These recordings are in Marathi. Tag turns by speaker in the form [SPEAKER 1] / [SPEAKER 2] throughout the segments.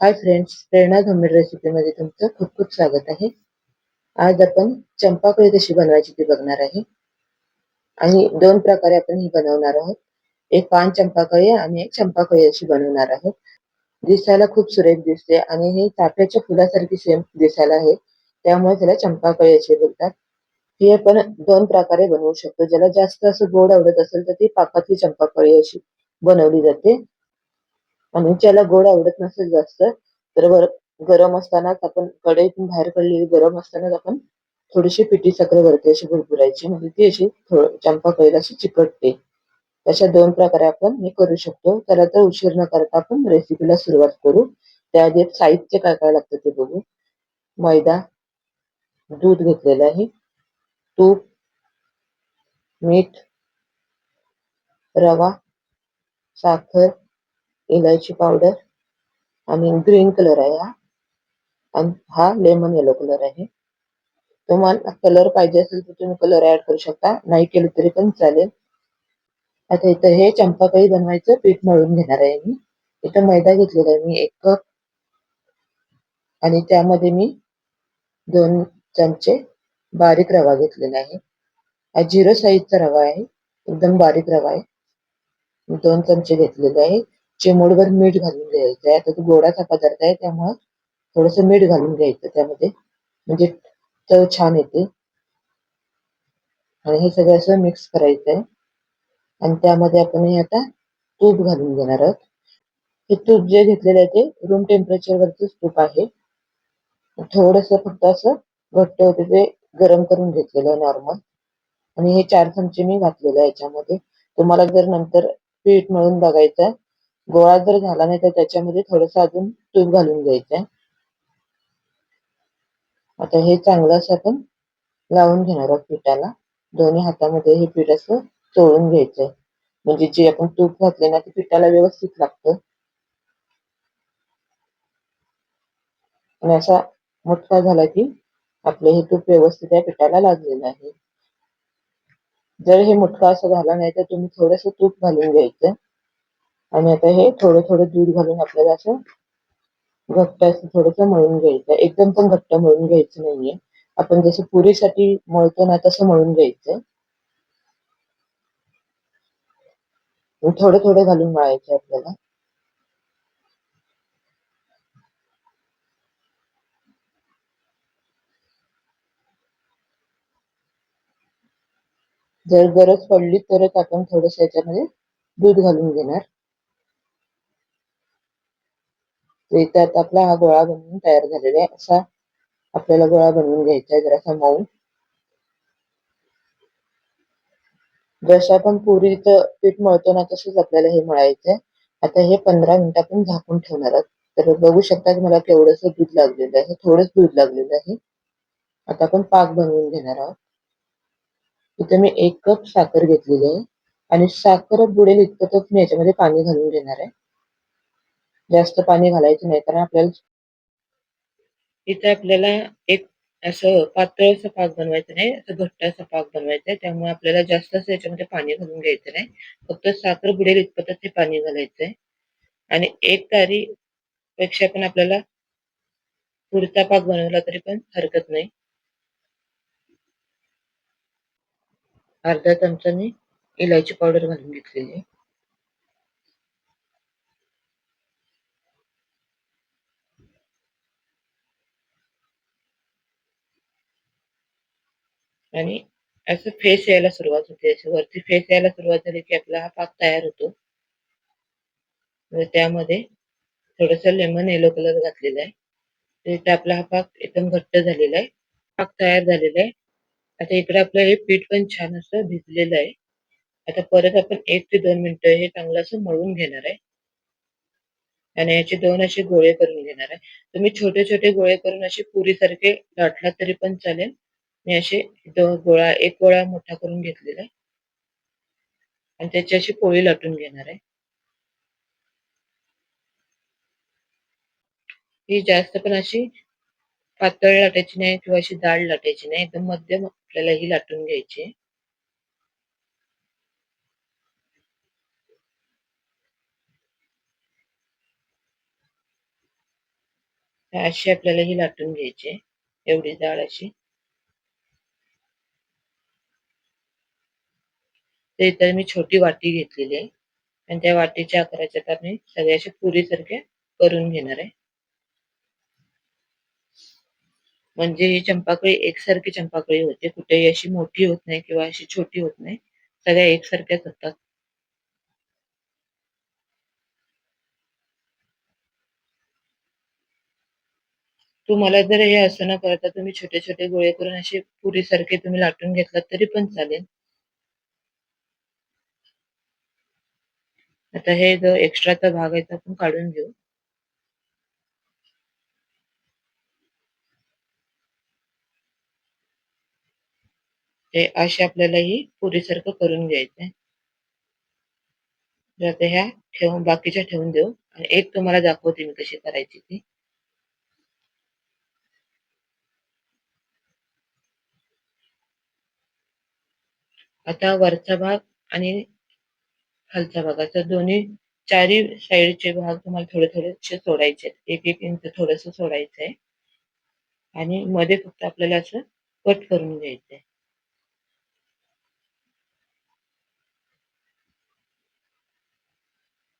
[SPEAKER 1] हाय फ्रेंड्स प्रेरणा रेसिपी रेसिपीमध्ये तुमचं खूप खूप स्वागत आहे. आज आपण चंपाकळी कशी बनवायची ती बघणार आहे. आणि दोन प्रकारे आपण ही बनवणार आहोत. एक पान चंपाकळी आणि एक चंपाकळी अशी बनवणार आहोत. दिसायला खूप सुरेख दिसते आणि हे चाफ्याच्या फुलासारखी सेम दिसायला आहे. त्यामुळे त्याला चंपाकळी अशी बोलतात. ही आपण दोन प्रकारे बनवू शकतो. ज्याला जास्त असं गोड आवडत असेल तर ती पाकातली चंपाकळी अशी बनवली जाते. आणि ज्याला गोड आवडत नसेल जास्त तर गरम असतानाच आपण कढईतून बाहेर काढलेली गरम असतानाच आपण थोडीशी पिठी साखर वरती अशी भरपुरायची म्हणजे ती अशी चंपा कळेल अशी चिकटते. अशा दोन प्रकारे आपण हे करू शकतो. त्याला तर उशीर न करता आपण रेसिपीला सुरुवात करू. त्याआधी साहित्य काय काय लागतं ते बघू. मैदा दूध घेतलेलं आहे. तूप मीठ रवा साखर इलायची पावडर आणि ग्रीन कलर आहे हा. आणि हा लेमन येलो कलर आहे. तुम्हाला कलर पाहिजे असेल तर तुम्ही कलर ऍड करू शकता. नाही केलं तरी पण चालेल. आता इथं हे चंपाकळी बनवायचं पीठ मळून घेणार आहे मी. इथं मैदा घेतलेला आहे मी एक कप. आणि त्यामध्ये मी दोन चमचे बारीक रवा घेतलेला आहे. हा झिरो साईजचा रवा आहे. एकदम बारीक रवा आहे. दोन चमचे घेतलेले आहे. चिमूटभर मीठ घालून घ्यायचं आहे आता तो गोडाचा पदार्थ आहे त्यामुळे थोडस मीठ घालून घ्यायचं त्यामध्ये. म्हणजे चव छान येते. आणि हे सगळं असं मिक्स करायचं आहे आणि त्यामध्ये आपण हे आता तूप घालून घेणार आहोत. हे तूप जे घेतलेलं आहे ते रूम टेम्परेचर वरच तूप आहे. थोडस फक्त असं घट्ट होते ते गरम करून घेतलेलं आहे नॉर्मल आणि हे चार चमचे मी घातलेले आहे याच्यामध्ये. तुम्हाला जर नंतर पीठ मळून बघायचं गोळा जर झाला नाही तर त्याच्यामध्ये थोडस अजून तूप घालून घ्यायचंय. आता हे चांगलं असं आपण लावून घेणार आहोत पिठाला. दोन्ही हातामध्ये हे पीठ असं चोळून घ्यायचंय. म्हणजे जे आपण तूप घातले ना ते पिठाला व्यवस्थित लागतं. आणि असा मोठा झाला की आपले हे तूप व्यवस्थित या पिठाला लागलेलं आहे. जर हे मुठका असं झाला नाही तर तुम्ही थोडस तूप घालून घ्यायचं. आणि आता हे थोडं थोडं दूध घालून आपल्याला असं घट्ट असं थोडस मळून घ्यायचं. एकदम पण घट्ट मळून घ्यायचं नाहीये. आपण जसं पुरीसाठी मळतो ना तसं मळून घ्यायचं. थोडं थोडं घालून मळायचं आपल्याला. जर गरज पडली तरच आपण थोडस याच्यामध्ये दूध घालून घेणार. त्यात आपला हा गोळा बनवून तयार झालेला आहे. असा आपल्याला गोळा बनवून घ्यायचा आहे जरासा मऊ. जसं आपण पुरीचं पीठ मळतो ना तसंच आपल्याला हे मळायचंय आता हे पंधरा मिनिट आपण झाकून ठेवणार आहोत. तर बघू शकता की मला केवढस दूध लागलेलं आहे. थोडंच दूध लागलेलं आहे. आता आपण पाक बनवून घेणार आहोत. इथे मी एक कप साखर घेतलेली आहे. आणि साखर बुडेल इतपतच मी याच्यामध्ये पाणी घालून घेणार आहे. जास्त पाणी घालायचं नाही कारण आपल्याला इथे आपल्याला एक असं पातळ असं पाक बनवायचं नाही असं घट्ट असं पाक बनवायचं आहे. त्यामुळे आपल्याला जास्त असं याच्यामध्ये पाणी घालून घ्यायचं नाही. फक्त साखर बुडेल इतपतच ते पाणी घालायचं आहे. आणि एक तारी पेक्षा पण आपल्याला पुढचा पाक बनवला तरी पण हरकत नाही. अर्धा चमचाने इलायची पावडर घालून घेतलेली आहे. आणि असं फेस यायला सुरुवात होते. असं वरती फेस यायला सुरुवात झाली की आपला हा पाक तयार होतो. म्हणजे त्यामध्ये थोडस लेमन येलो कलर घातलेला आहे. इथे आपला हा पाक एकदम घट्ट झालेला आहे. पाक तयार झालेला आहे. आता इकडे आपलं हे पीठ पण छान असं भिजलेलं आहे. आता परत आपण एक ते दोन मिनिटं हे चांगलं असं मळून घेणार आहे. आणि याचे दोन असे गोळे करून घेणार आहे. तुम्ही छोटे छोटे गोळे करून असे पुरी सारखे लाटला तरी पण चालेल. मी असे गोळा एक गोळा मोठा करून घेतलेला आहे. आणि त्याची अशी पोळी लाटून घेणार आहे. ही जास्त पण अशी पातळ लाटायची नाही किंवा अशी डाळ लाटायची नाही. एकदम मध्यम आपल्याला ही लाटून घ्यायची अशी आपल्याला ही लाटून घ्यायची एवढी डाळ अशी. तर मी छोटी वाटी घेतलेली आहे. आणि त्या वाटीच्या आकाराच्या तर मी सगळ्या अशा पुरी सारख्या करून घेणार आहे. म्हणजे ही चंपाकळी एकसारखी चंपाकळी होते. कुठेही अशी मोठी होत नाही किंवा अशी छोटी होत नाही. सगळ्या एकसारख्याच होतात. तुम्हाला जर हे असं न करता तुम्ही छोटे छोटे गोळे करून असे पुरी सारखे तुम्ही लाटून घेतलात तरी पण चालेल. आता हे जो एक्स्ट्राचा भाग आहे तो आपण काढून घेऊ. हे असे आपल्याला ही पुरीसारखं करून घ्यायचंय. आता ह्या ठेवून बाकीच्या ठेवून देऊ. आणि एक तुम्हाला दाखवते मी कशी करायची ती. आता वरचा भाग आणि खालच्या भागाचा. दोन्ही चारी साईडचे भाग तुम्हाला थोडे थोडेसे सोडायचे एक एक इंच थोडस सोडायचं आहे आणि मध्ये फक्त आपल्याला असं कट करून घ्यायचंय.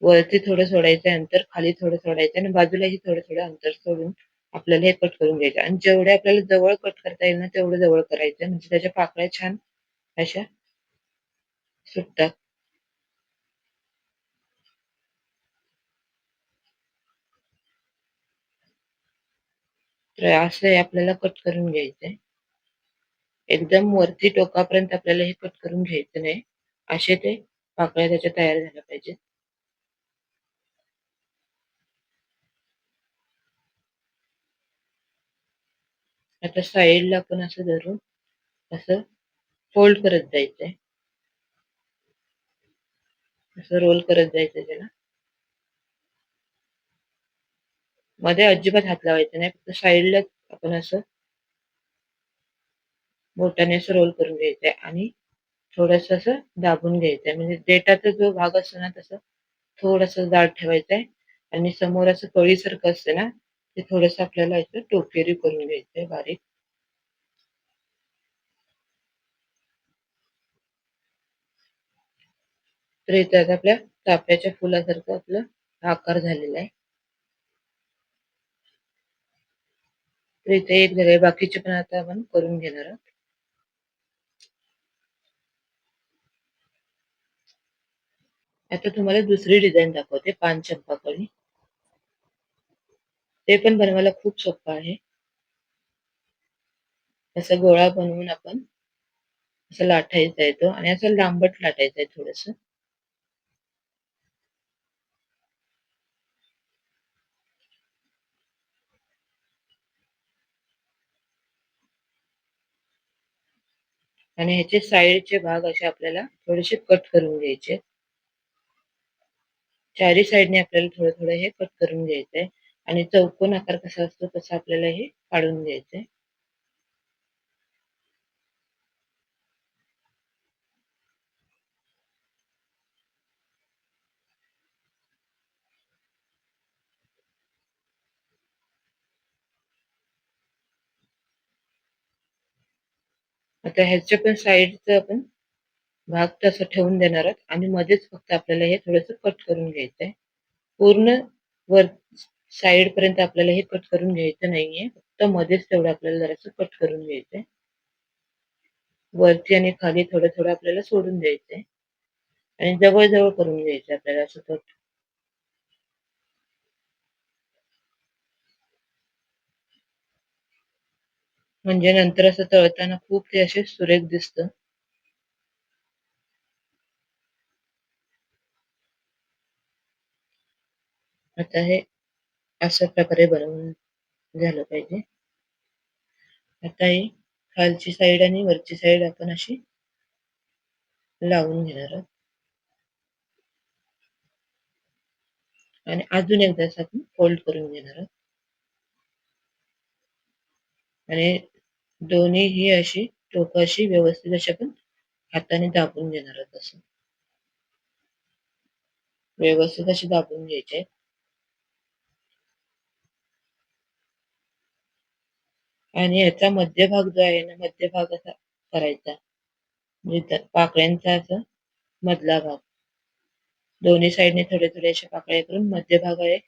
[SPEAKER 1] वरती थोडं सोडायचं अंतर खाली थोडं सोडायचं आणि बाजूलाही थोडं थोडं अंतर सोडून आपल्याला हे कट करून घ्यायचं. आणि जेवढे आपल्याला जवळ कट करता येईल ना तेवढं जवळ करायचं म्हणजे त्याच्या पाकळ्या छान अशा सुटतात. तर असं आपल्याला कट करून घ्यायचंय. एकदम वरती टोकापर्यंत आपल्याला हे कट करून घ्यायचं नाही. असे ते पाकळ्या त्याच्या तयार झाल्या पाहिजेत. आता साईडला आपण असं धरून असं फोल्ड करत जायचंय. असं रोल करत जायचंय त्याला. मध्ये अजिबात हात लावायचा नाही. फक्त साईडला आपण असं बोटाने असं रोल करून घ्यायचंय आणि थोडस असं दाबून घ्यायचंय. म्हणजे देटाचा जो भाग असतो ना तसं थोडस जाड ठेवायचंय आणि समोर असं कळीसारखं असतं ना ते थोडस आपल्याला याचं टोकेरी करून घ्यायचंय बारीक. तर इथं आपल्या चाफ्याच्या फुलासारखं आपलं आकार झालेला आहे. तर इथे एक झाले बाकीचे पण आता आपण करून घेणार आहोत. आता तुम्हाला दुसरी डिझाईन दाखवते पान चंपाकळी ते पण बनवायला खूप सोपं आहे. असा गोळा बनवून आपण असं लाटायचा येतो आणि असं लांबट लाटायचं आहे थोडस. आणि ह्याचे साईडचे भाग असे आपल्याला थोडेसे कट करून घ्यायचे. चारी साईडने आपल्याला थोडं थोडं हे कट करून घ्यायचंय. आणि चौकोन आकार कसा असतो तसा आपल्याला हे काढून घ्यायचंय. आता ह्याच्या पण साईडचं आपण भाग तसं ठेवून देणार आहोत. आणि मध्येच फक्त आपल्याला हे थोडस कट करून घ्यायचं आहे पूर्ण वर साईड पर्यंत आपल्याला हे कट करून घ्यायचं नाहीये. फक्त मध्येच तेवढं आपल्याला जरासं कट करून घ्यायचंय. वरती आणि खाली थोडं थोडं आपल्याला सोडून द्यायचंय. आणि जवळ जवळ करून घ्यायचं आपल्याला असं कट म्हणजे नंतर असं तळताना खूप ते असे सुरेख दिसत. आता हे अशा प्रकारे बनवून झालं पाहिजे. आता ही खालची साईड आणि वरची साईड आपण अशी लावून घेणार आहोत. आणि अजून एकदा आपण फोल्ड करून घेणार आहोत. आणि दोन्ही ही अशी टोकाशी व्यवस्थित अशी आपण हाताने दाबून घेणार आहोत असं. व्यवस्थित अशी दाबून घ्यायचे. आणि याचा मध्यभाग जो आहे ना मध्यभाग असा करायचा. म्हणजे पाकळ्यांचा असं मधला भाग. दोन्ही साईडने थोडे थोडे अशा पाकळ्या करून मध्यभाग आहे.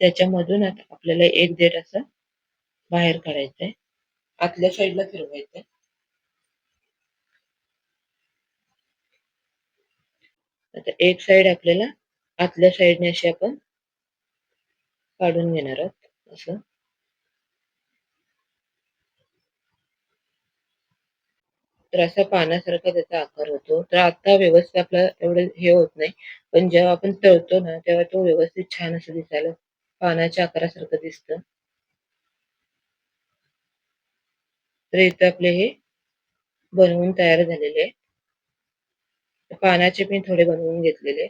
[SPEAKER 1] त्याच्यामधून आता आपल्याला एक देठ असं बाहेर काढायचंय आतल्या साईडला फिरवायचं आता एक साइड आपल्याला आतल्या साईडने अशी आपण काढून घेणार आहोत असं. तर असा पानासारखा त्याचा आकार होतो. तर आता व्यवस्थित आपला एवढं हे होत नाही पण जेव्हा आपण तळतो ना तेव्हा तो व्यवस्थित छान असं दिसायला पानाच्या आकारासारखं दिसतं. तर इथं आपले हे बनवून तयार झालेले आहे पानाचे मी थोडे बनवून घेतलेले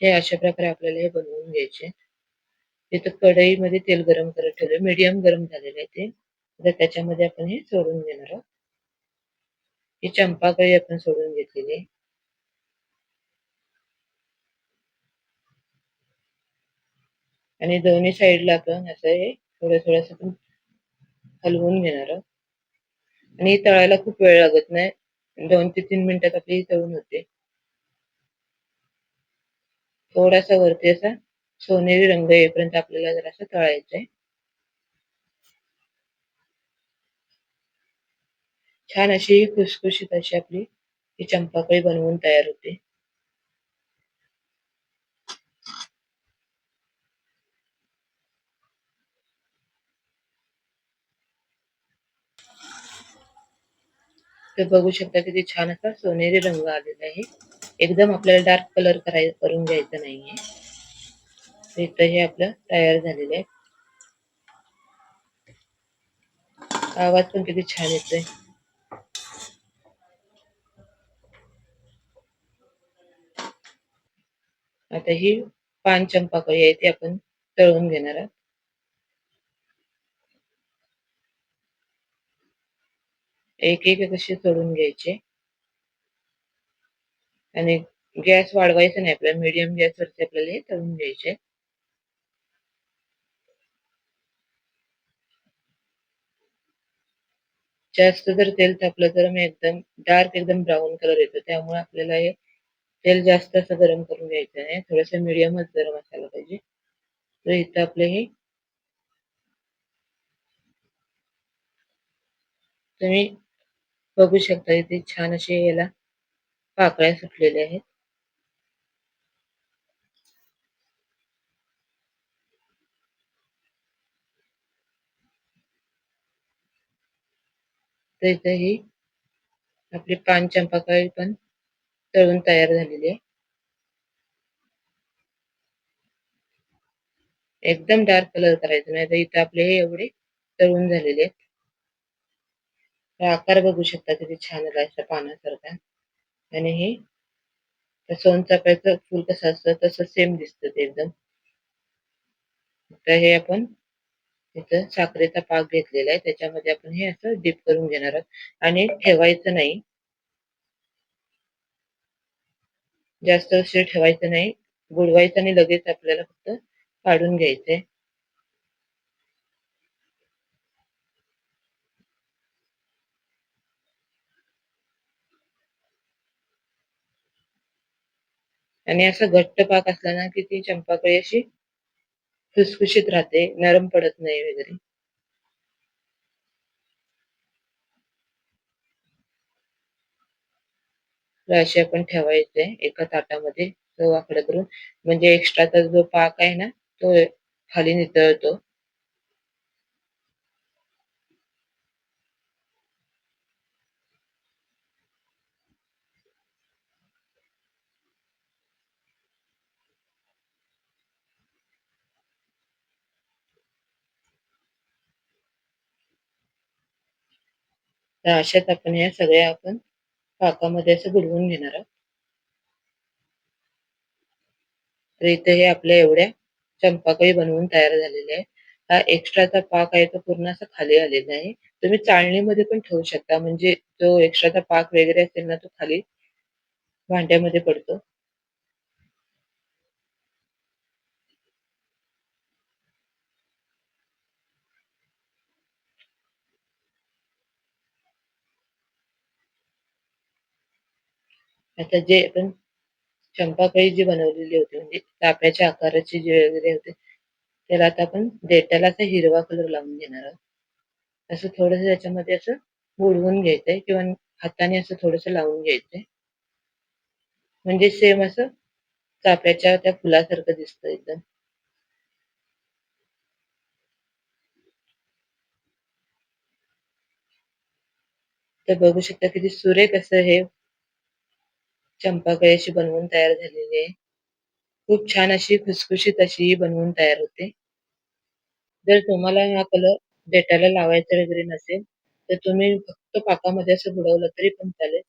[SPEAKER 1] हे अशा प्रकारे आपल्याला हे बनवून घ्यायचे इथं कढईमध्ये तेल गरम करत ठेवलं. मीडियम गरम झालेले आहे ते. आता त्याच्यामध्ये आपण हे सोडून घेणार आहोत. ही चंपाकळी आपण सोडून घेतलेली आहे. आणि दोन्ही साईडला आपण असं हे थोडं थोडस आपण हलवून घेणार आहोत. आणि तळायला खूप वेळ लागत नाही. दोन ते तीन मिनिटात आपली तळून होते. थोडासा वरती असा सोनेरी रंग येईपर्यंत आपल्याला जरासं तळायचंय. छान अशी खुसखुशीत अशी आपली ही चंपाकळी बनवून तयार होते. तर बघू शकता किती छान असा सोनेरी रंग आलेला आहे. एकदम आपल्याला डार्क कलर कराय करून घ्यायचा नाहीये. इथं हे आपलं तयार झालेलं आहे. आवाज पण किती छान येतोय. आता ही पान चंपाकळी आहे ती आपण तळून घेणार आहोत. एक एक कसे सोडून घ्यायचे? आणि गॅस वाढवायचा नाही आपल्याला गॅस गॅसवरती आपल्याला हे तळून घ्यायचे. जास्त जर तेल तापलं तर मी एकदम डार्क एकदम ब्राऊन कलर येतो. त्यामुळे आपल्याला हे तेल जास्त असं गरम करून घ्यायचं नाही. थोडस मिडियमच गरम असायला पाहिजे. तर इथं आपलं हे तुम्ही बघू शकता इथे छान असे याला पाकळ्या सुटलेल्या आहेत. तर इथं ही आपली पान चंपाकाळी पण तळून तयार झालेली आहे. एकदम डार्क कलर करायचा नाही. तर इथं आपले हे एवढे तळून झालेले आहेत. आकार बघू शकता किती छान आला पानासारखा. आणि हे सोनचाफ्याचं फूल कसं असतं तसं सेम दिसतं ते एकदम. तर हे आपण इथं साखरेचा पाक घेतलेला आहे. त्याच्यामध्ये आपण हे असं डीप करून घेणार आहोत. आणि ठेवायचं नाही. जास्त उशीर ठेवायचं नाही. बुडवायचं आणि लगेच आपल्याला फक्त काढून घ्यायचंय. आणि असं घट्ट पाक असला ना की ती चंपाकळी अशी खुसखुशीत राहते नरम पडत नाही वगैरे. अशी आपण ठेवायचे एका ताटामध्ये तो वाकडं करून. म्हणजे एक्स्ट्राचा जो पाक आहे ना तो खाली नितळतो. तर अशात आपण या सगळ्या आपण पाकामध्ये असं बुडवून घेणार आहोत. तर इथे हे आपल्या एवढ्या चंपाकळी बनवून तयार झालेल्या आहे हा एक्स्ट्राचा पाक आहे तो पूर्ण असा खाली आलेला आहे. तुम्ही चाळणीमध्ये पण ठेवू शकता. म्हणजे जो एक्स्ट्राचा पाक वगैरे असेल ना तो खाली भांड्यामध्ये पडतो. आता जे आपण चंपाकळी जी बनवलेली होती म्हणजे ताप्याच्या आकाराची जी वगैरे होते त्याला आता आपण देठाला असा हिरवा कलर लावून घेणार आहोत. असं थोडस त्याच्यामध्ये असं बुडवून घ्यायचंय किंवा हाताने असं थोडस लावून घ्यायचंय. म्हणजे सेम असं चाफ्याच्या त्या फुलासारखं दिसतं एकदम. तर बघू शकता किती सुरेख असं हे चंपाकळी अशी बनवून तयार झालेली आहे. खूप छान अशी खुसखुशीत अशी ही बनवून तयार होते. जर तुम्हाला हा कलर देठाला लावायचा वगैरे नसेल तर तुम्ही फक्त पाकामध्ये असं बुडवलं तरी पण चालेल.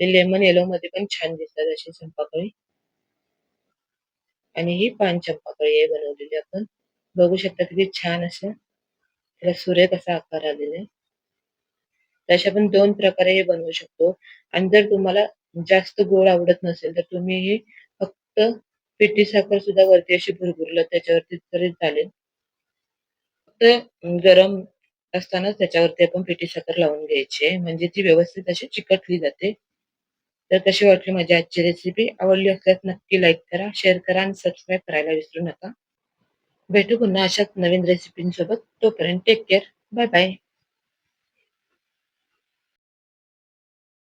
[SPEAKER 1] ते लेमन येलो मध्ये पण छान दिसतात अशी चंपाकळी. आणि ही पान चंपाकळी आहे बनवलेली आपण. बघू शकता किती छान असं त्याला सुरेख असा आकार आलेला आहे. तसे आपण दोन प्रकारे हे बनवू शकतो. आणि जर तुम्हाला जास्त गोड आवडत नसेल तर तुम्ही हे फक्त पिठी साखर सुद्धा वरती अशी भुरभुरलं त्याच्यावरती तरी चालेल. फक्त गरम असताना त्याच्यावरती आपण पिठी साखर लावून घ्यायची आहे. म्हणजे ती व्यवस्थित अशी चिकटली जाते. तर कशी वाटली माझी आजची रेसिपी आवडली असल्यास नक्की लाईक करा शेअर करा आणि सबस्क्राईब करायला विसरू नका. भेटू पुन्हा अशाच नवीन रेसिपींसोबत तोपर्यंत टेक केअर बाय बाय